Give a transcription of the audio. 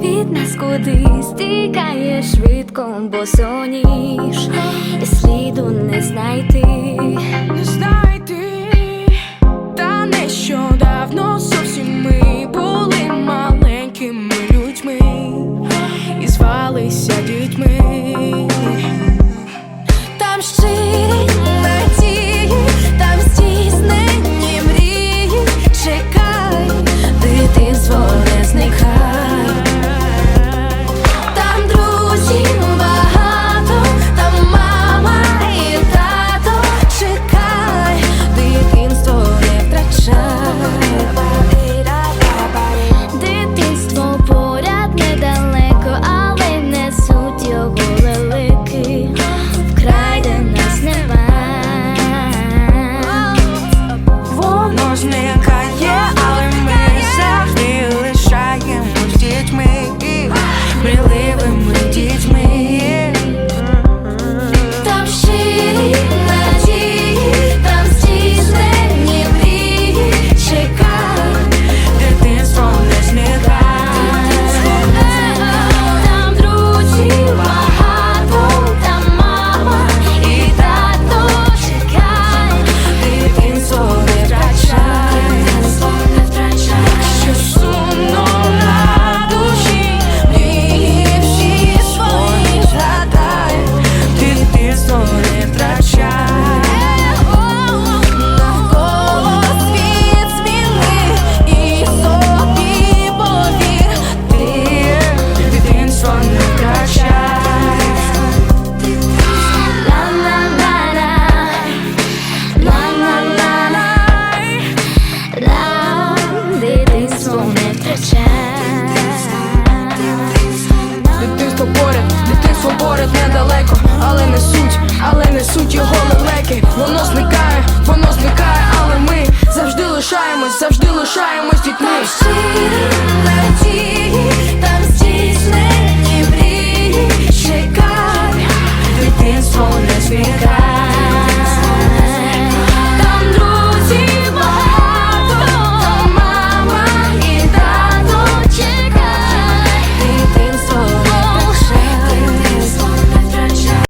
від нас куди стікає швидко, бо соніж і сліду не знайти, не знайти, та нещодавно зовсім ми були маленькими людьми і звалися дітьми. Там ще але несуть його лелеки. Воно зникає, воно зникає, але ми завжди лишаємось, завжди лишаємось дітьми.